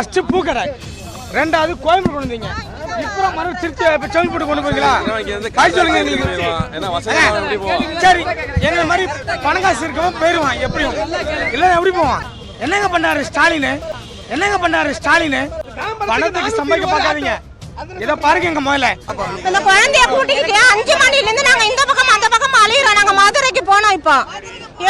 First பூக்கடை. ரெண்டாவது கோயம்புத்தூர் கொண்டு வந்தீங்க. இப்போ மறுபடியும் திருச்சி இப்போ செங்கல்பட்டு கொண்டு போவீங்களா காய் சொல்லுங்க காசு எங்களுக்கு சரி எங்களை மாதிரி பணங்காசு இருக்கவன் போயிடுவான் எப்படியும். இல்லை எப்படி போவான்? என்னங்க பண்ணாரு ஸ்டாலின்? என்னங்க பண்ணாரு ஸ்டாலின்? பணத்துக்கு சம்பாதிக்க பார்க்காதீங்க. இதை பாருங்க எங்க முதல்ல. இந்த குழந்தைய கூட்டிக்கிட்டு அஞ்சு மணில இருந்து நாங்க இந்த பக்கம் அந்த பக்கம் அலையிறோம். நாங்க மதுரைக்கு போனோம் இப்போ.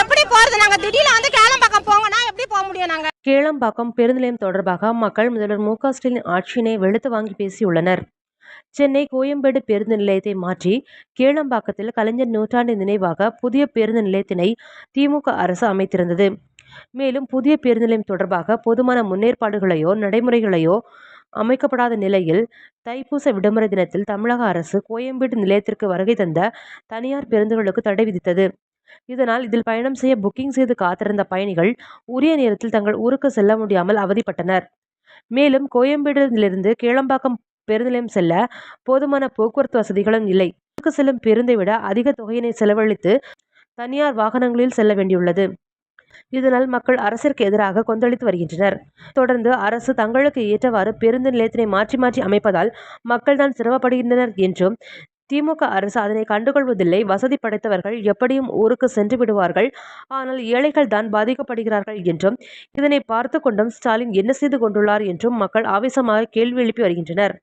எப்படி போறது? நாங்க திடீர்னு வந்து கேளம்பாக்கம் போங்கன்னா எப்படி போக முடியும் நாங்க கேளம்பாக்கம் பேருந்து நிலையம் தொடர்பாக மக்கள் முதல்வர் மு க ஸ்டாலின் ஆட்சியினை வெளுத்து வாங்கி பேசியுள்ளனர். சென்னை கோயம்பேடு பேருந்து நிலையத்தை மாற்றி கேளம்பாக்கத்தில் கலைஞர் நூற்றாண்டு நினைவாக புதிய பேருந்து நிலையத்தினை திமுக அரசு அமைத்திருந்தது. மேலும் புதிய பேருந்து நிலையம் தொடர்பாக போதுமான முன்னேற்பாடுகளையோ நடைமுறைகளையோ அமைக்கப்படாத நிலையில் தைப்பூச விடுமுறை தினத்தில் தமிழக அரசு கோயம்பேடு நிலையத்திற்கு வருகை தந்த தனியார் பேருந்துகளுக்கு தடை விதித்தது. இதனால் இதில் பயணம் செய்ய புக்கிங் செய்து காத்திருந்த பயணிகள் உரிய நேரத்தில் தங்கள் ஊருக்கு செல்ல முடியாமல் அவதிப்பட்டனர். மேலும் கோயம்பேடிலிருந்து கேளம்பாக்கம் பேருந்து நிலையம் செல்ல போதுமான போக்குவரத்து வசதிகளும் இல்லை. ஊருக்கு செல்லும் பேருந்தை விட அதிக தொகையினை செலவழித்து தனியார் வாகனங்களில் செல்ல வேண்டியுள்ளது. இதனால் மக்கள் அரசிற்கு எதிராக கொந்தளித்து வருகின்றனர். தொடர்ந்து அரசு தங்களுக்கு ஏற்றவாறு பேருந்து நிலையத்தினை மாற்றி மாற்றி அமைப்பதால் மக்கள்தான் சிரமப்படுகின்றனர் என்றும் திமுக அரசு அதனை கண்டுகொள்வதில்லை. வசதி படைத்தவர்கள் எப்படியும் ஊருக்கு சென்று விடுவார்கள். ஆனால் ஏழைகள் தான் பாதிக்கப்படுகிறார்கள் என்றும் இதனை பார்த்து கொண்டும் ஸ்டாலின் என்ன செய்து கொண்டுள்ளார் என்றும் மக்கள் ஆவேசமாக கேள்வி எழுப்பி வருகின்றனர்.